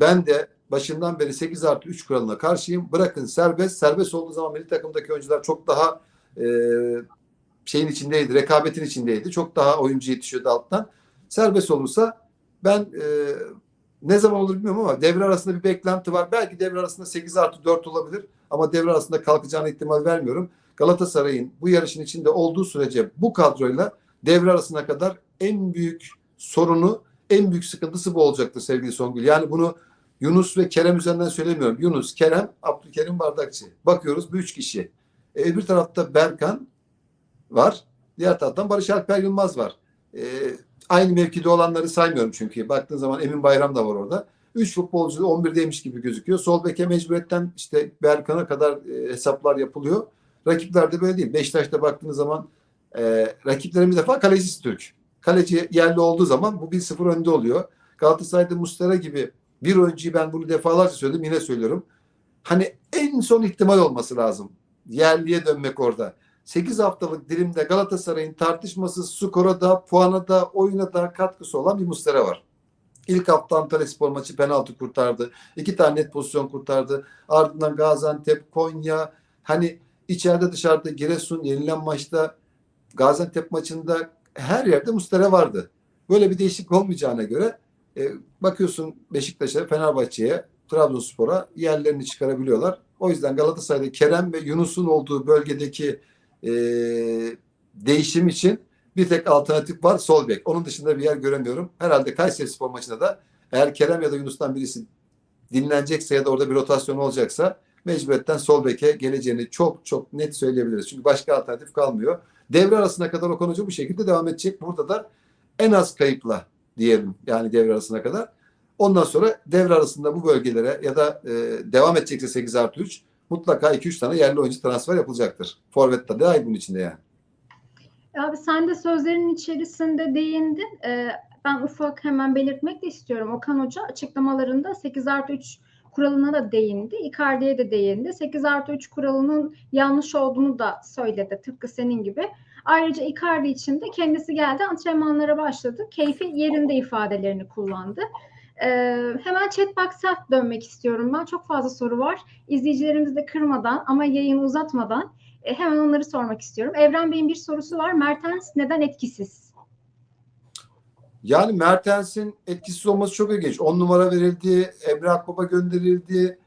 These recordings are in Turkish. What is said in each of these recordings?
ben de başından beri 8 artı 3 kuralına karşıyım. Bırakın serbest. Serbest olduğu zaman milli takımdaki oyuncular çok daha e, şeyin içindeydi, rekabetin içindeydi. Çok daha oyuncu yetişiyordu alttan. Serbest olursa ben e, ne zaman olur bilmiyorum ama devre arasında bir beklenti var. Belki devre arasında 8 artı 4 olabilir ama devre arasında kalkacağına ihtimal vermiyorum. Galatasaray'ın bu yarışın içinde olduğu sürece bu kadroyla devre arasına kadar en büyük sorunu, en büyük sıkıntısı bu olacaktır sevgili Songül. Yani bunu Yunus ve Kerem üzerinden söylemiyorum. Yunus, Kerem, Abdülkerim Bardakçı. Bakıyoruz bu üç kişi. E, öbür tarafta Berkan var. Diğer taraftan Barış Alper Yılmaz var. E, aynı mevkide olanları saymıyorum çünkü. Baktığın zaman Emin Bayram da var orada. Üç futbolcu da 11'deymiş gibi gözüküyor. Sol beke mecburiyetten işte Berkan'a kadar e, hesaplar yapılıyor. Rakiplerde böyle değil. Beşiktaş'ta baktığınız zaman e, rakiplerin bir defa kalecisi Türk. Kaleci yerli olduğu zaman bu 1-0 önde oluyor. Galatasaray'da Mustara gibi bir oyuncuyu ben bunu defalarca söyledim yine söylüyorum. Hani en son ihtimal olması lazım. Yerliye dönmek orada. 8 haftalık dilimde Galatasaray'ın tartışmasız skora da, puana da, oyuna da katkısı olan bir Mustara var. İlk hafta Antalya Spor maçı penaltı kurtardı. İki tane net pozisyon kurtardı. Ardından Gaziantep, Konya, hani içeride dışarıda Giresun yenilen maçta Gaziantep maçında her yerde Mustara vardı. Böyle bir değişiklik olmayacağına göre e, bakıyorsun Beşiktaş'a, Fenerbahçe'ye, Trabzonspor'a yerlerini çıkarabiliyorlar. O yüzden Galatasaray'da Kerem ve Yunus'un olduğu bölgedeki e, değişim için bir tek alternatif var sol bek. Onun dışında bir yer göremiyorum. Herhalde Kayseri Spor maçında da eğer Kerem ya da Yunus'tan birisi dinlenecekse ya da orada bir rotasyon olacaksa mecburiyetten sol beke geleceğini çok çok net söyleyebiliriz. Çünkü başka alternatif kalmıyor. Devre arasına kadar o konucu bu şekilde devam edecek. Burada da en az kayıpla diyelim yani devre arasına kadar. Ondan sonra devre arasında bu bölgelere ya da e, devam edecekse 8 artı 3 mutlaka 2-3 tane yerli oyuncu transfer yapılacaktır. Forvet de dahil bunun içinde yani. Abi sen de sözlerin içerisinde değindin. Ee, ben ufak hemen belirtmek de istiyorum. Okan Hoca açıklamalarında 8 artı 3 kuralına da değindi. Icardi'ye de değindi. 8 artı 3 kuralının yanlış olduğunu da söyledi. Tıpkı senin gibi. Ayrıca Icardi için de kendisi geldi antrenmanlara başladı. Keyfi yerinde ifadelerini kullandı. Ee, hemen chatbox'a dönmek istiyorum ben. Çok fazla soru var. İzleyicilerimizi de kırmadan ama yayını uzatmadan e, hemen onları sormak istiyorum. Evren Bey'in bir sorusu var. Mertens neden etkisiz? Yani Mertens'in etkisiz olması çok ilginç. 10 numara verildi, Emre Akbaba gönderildi.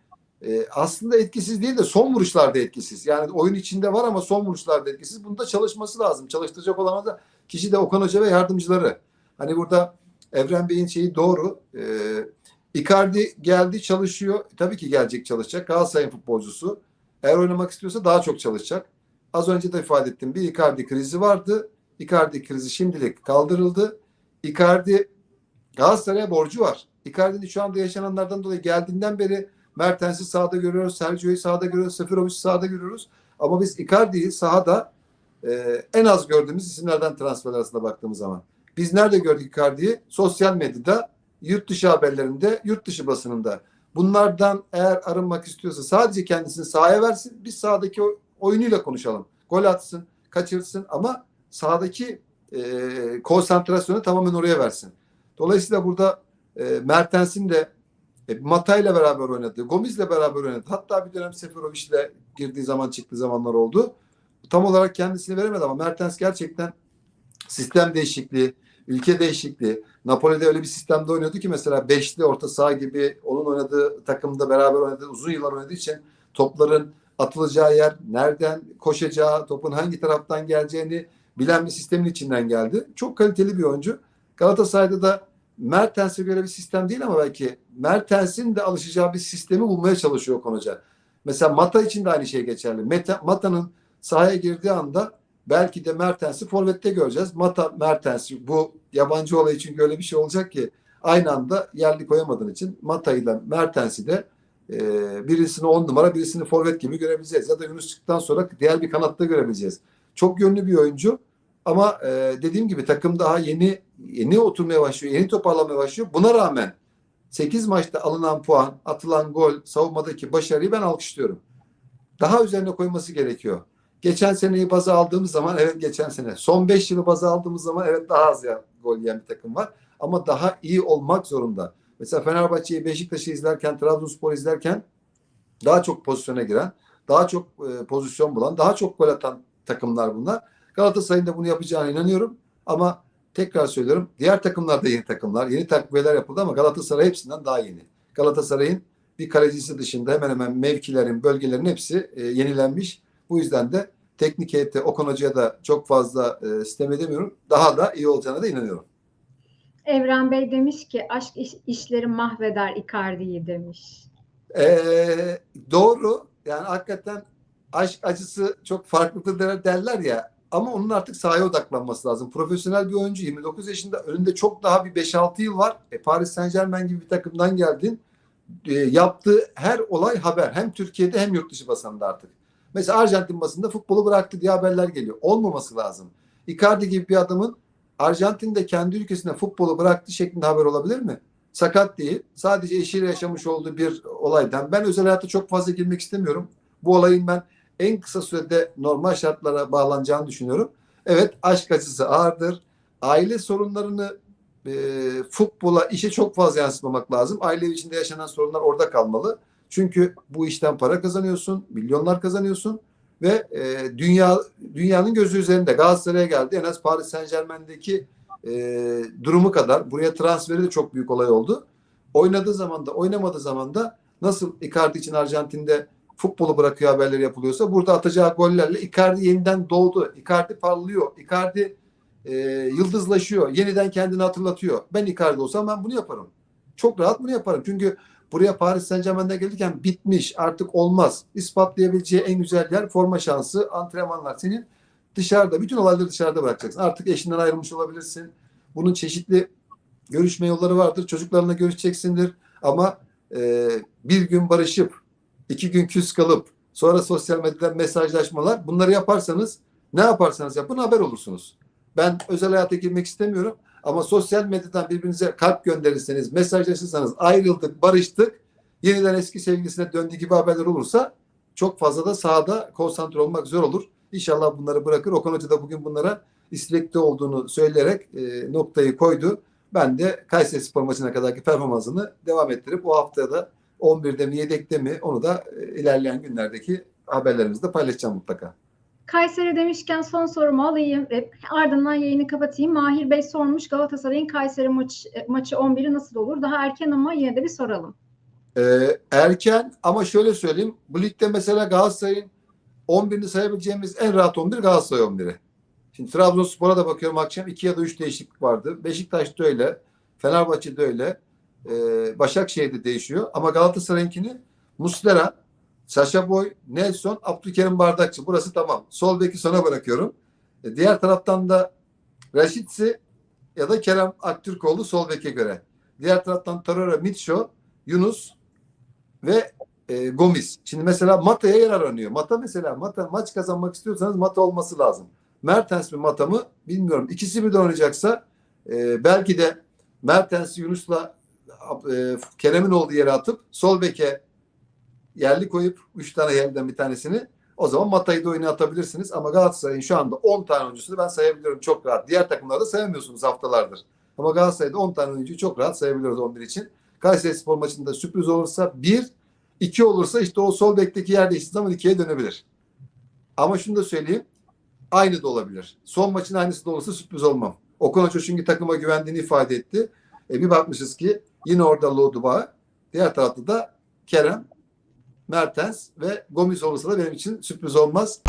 Ee, aslında etkisiz değil de son vuruşlarda etkisiz. Yani oyun içinde var ama son vuruşlarda etkisiz. Bunda çalışması lazım. Çalıştıracak olan da kişi de Okan Hoca ve yardımcıları. Hani burada Evren Bey'in şeyi doğru. Ee, Icardi geldi çalışıyor. Tabii ki gelecek çalışacak. Galatasaray'ın futbolcusu. Eğer oynamak istiyorsa daha çok çalışacak. Az önce de ifade ettim. Bir Icardi krizi vardı. Icardi krizi şimdilik kaldırıldı. Icardi Galatasaray'a borcu var. Icardi'nin şu anda yaşananlardan dolayı geldiğinden beri Mertens'i sahada görüyoruz, Sergio'yu sahada görüyoruz, Seferovic'i sahada görüyoruz. Ama biz Icardi'yi sahada e, en az gördüğümüz isimlerden transfer arasında baktığımız zaman. Biz nerede gördük Icardi'yi? Sosyal medyada, yurt dışı haberlerinde, yurt dışı basınında. Bunlardan eğer arınmak istiyorsa sadece kendisini sahaya versin. Biz sahadaki oyunuyla konuşalım. Gol atsın, kaçırsın ama sahadaki e, konsantrasyonu tamamen oraya versin. Dolayısıyla burada e, Mertens'in de e, Mata ile beraber oynadı. Gomis ile beraber oynadı. Hatta bir dönem Seferovic ile girdiği zaman çıktığı zamanlar oldu. Tam olarak kendisini veremedi ama Mertens gerçekten sistem değişikliği, ülke değişikliği. Napoli'de öyle bir sistemde oynuyordu ki mesela beşli orta saha gibi onun oynadığı takımda beraber oynadığı uzun yıllar oynadığı için topların atılacağı yer, nereden koşacağı, topun hangi taraftan geleceğini bilen bir sistemin içinden geldi. Çok kaliteli bir oyuncu. Galatasaray'da da Mertens'e göre bir sistem değil ama belki Mertens'in de alışacağı bir sistemi bulmaya çalışıyor Okan Hoca. Mesela Mata için de aynı şey geçerli. Meta, Mata'nın sahaya girdiği anda belki de Mertens'i forvette göreceğiz. Mata, Mertens bu yabancı olayı çünkü öyle bir şey olacak ki aynı anda yerli koyamadığın için Mata ile Mertens'i de e, birisini on numara birisini forvet gibi görebileceğiz. Ya da Yunus çıktıktan sonra diğer bir kanatta görebileceğiz. Çok yönlü bir oyuncu. Ama e, dediğim gibi takım daha yeni yeni oturmaya başlıyor, yeni toparlamaya başlıyor. Buna rağmen 8 maçta alınan puan, atılan gol, savunmadaki başarıyı ben alkışlıyorum. Daha üzerine koyması gerekiyor. Geçen seneyi baza aldığımız zaman evet geçen sene. Son 5 yılı baza aldığımız zaman evet daha az ya, gol yiyen bir takım var. Ama daha iyi olmak zorunda. Mesela Fenerbahçe'yi, Beşiktaş'ı izlerken, Trabzonspor izlerken daha çok pozisyona giren, daha çok e, pozisyon bulan, daha çok gol atan takımlar bunlar. Galatasaray'ın da bunu yapacağına inanıyorum. Ama tekrar söylüyorum diğer takımlar da yeni takımlar. Yeni takviyeler yapıldı ama Galatasaray hepsinden daha yeni. Galatasaray'ın bir kalecisi dışında hemen hemen mevkilerin, bölgelerin hepsi e, yenilenmiş. Bu yüzden de teknik heyette Okan Hoca'ya da çok fazla e, sistem edemiyorum. Daha da iyi olacağına da inanıyorum. Evren Bey demiş ki aşk iş- işleri mahveder Icardi'yi demiş. Ee, doğru. Yani hakikaten aşk acısı çok farklıdır der- derler ya. Ama onun artık sahaya odaklanması lazım. Profesyonel bir oyuncu 29 yaşında önünde çok daha bir 5-6 yıl var. E, Paris Saint Germain gibi bir takımdan geldin. E, yaptığı her olay haber. Hem Türkiye'de hem yurt dışı basında artık. Mesela Arjantin basında futbolu bıraktı diye haberler geliyor. Olmaması lazım. Icardi gibi bir adamın Arjantin'de kendi ülkesinde futbolu bıraktı şeklinde haber olabilir mi? Sakat değil. Sadece eşiyle yaşamış olduğu bir olaydan. Ben özel hayata çok fazla girmek istemiyorum. Bu olayın ben en kısa sürede normal şartlara bağlanacağını düşünüyorum. Evet aşk acısı ağırdır. Aile sorunlarını e, futbola, işe çok fazla yansıtmamak lazım. Aile içinde yaşanan sorunlar orada kalmalı. Çünkü bu işten para kazanıyorsun, milyonlar kazanıyorsun ve e, dünya dünyanın gözü üzerinde Galatasaray'a geldi. En az Paris Saint Germain'deki e, durumu kadar. Buraya transferi de çok büyük olay oldu. Oynadığı zaman da oynamadığı zaman da nasıl Icardi için Arjantin'de futbolu bırakıyor haberleri yapılıyorsa burada atacağı gollerle Icardi yeniden doğdu. Icardi parlıyor. Icardi e, yıldızlaşıyor. Yeniden kendini hatırlatıyor. Ben Icardi olsam ben bunu yaparım. Çok rahat bunu yaparım. Çünkü buraya Paris Saint Germain'den gelirken bitmiş. Artık olmaz. İspatlayabileceği en güzel yer forma şansı, antrenmanlar. Senin dışarıda, bütün olayları dışarıda bırakacaksın. Artık eşinden ayrılmış olabilirsin. Bunun çeşitli görüşme yolları vardır. Çocuklarla görüşeceksindir. Ama e, bir gün barışıp iki gün küs kalıp sonra sosyal medyadan mesajlaşmalar bunları yaparsanız ne yaparsanız yapın haber olursunuz. Ben özel hayata girmek istemiyorum ama sosyal medyadan birbirinize kalp gönderirseniz, mesajlaşırsanız ayrıldık, barıştık, yeniden eski sevgilisine döndüğü gibi haberler olursa çok fazla da sahada konsantre olmak zor olur. İnşallah bunları bırakır. Okan Hoca da bugün bunlara istekli olduğunu söyleyerek e, noktayı koydu. Ben de Kayseri Spor maçına kadarki performansını devam ettirip o haftada da 11'de mi yedekte mi onu da e, ilerleyen günlerdeki haberlerimizde paylaşacağım mutlaka. Kayseri demişken son sorumu alayım. E, ardından yayını kapatayım. Mahir Bey sormuş Galatasaray'ın Kayseri maç, e, maçı 11'i nasıl olur? Daha erken ama yine de bir soralım. Ee, erken ama şöyle söyleyeyim. Bu ligde mesela Galatasaray'ın 11'ini sayabileceğimiz en rahat 11 Galatasaray 11'i. Şimdi Trabzonspor'a da bakıyorum akşam 2 ya da 3 değişiklik vardı. Beşiktaş'ta öyle. Fenerbahçe'de öyle. Ee, Başakşehir'de değişiyor. Ama Galatasaray'ınkini Muslera, Saşa Boy, Nelson, Abdülkerim Bardakçı. Burası tamam. Sol beki sona bırakıyorum. E, diğer taraftan da Raşitsi ya da Kerem Aktürkoğlu sol beke göre. Diğer taraftan Torreira, Mitcho, Yunus ve e, Gomis. Şimdi mesela Mata'ya yer aranıyor. Mata mesela Mata maç kazanmak istiyorsanız Mata olması lazım. Mertens mi Mata mı bilmiyorum. İkisi birden oynayacaksa e, belki de Mertens'i Yunus'la e, Kerem'in olduğu yere atıp sol beke yerli koyup 3 tane yerden bir tanesini o zaman Mata'yı da oyuna atabilirsiniz. Ama Galatasaray'ın şu anda 10 tane oyuncusunu ben sayabiliyorum çok rahat. Diğer takımlarda sayamıyorsunuz haftalardır. Ama Galatasaray'da 10 tane oyuncuyu çok rahat sayabiliyoruz 11 için. Kayseri Spor maçında sürpriz olursa 1, 2 olursa işte o sol bekteki yer değiştiği zaman 2'ye dönebilir. Ama şunu da söyleyeyim. Aynı da olabilir. Son maçın aynısı da olursa sürpriz olmam. Okan Hoca çünkü takıma güvendiğini ifade etti. E bir bakmışız ki yine orada Loduba, diğer tarafta da Kerem, Mertens ve Gomis olursa da benim için sürpriz olmaz.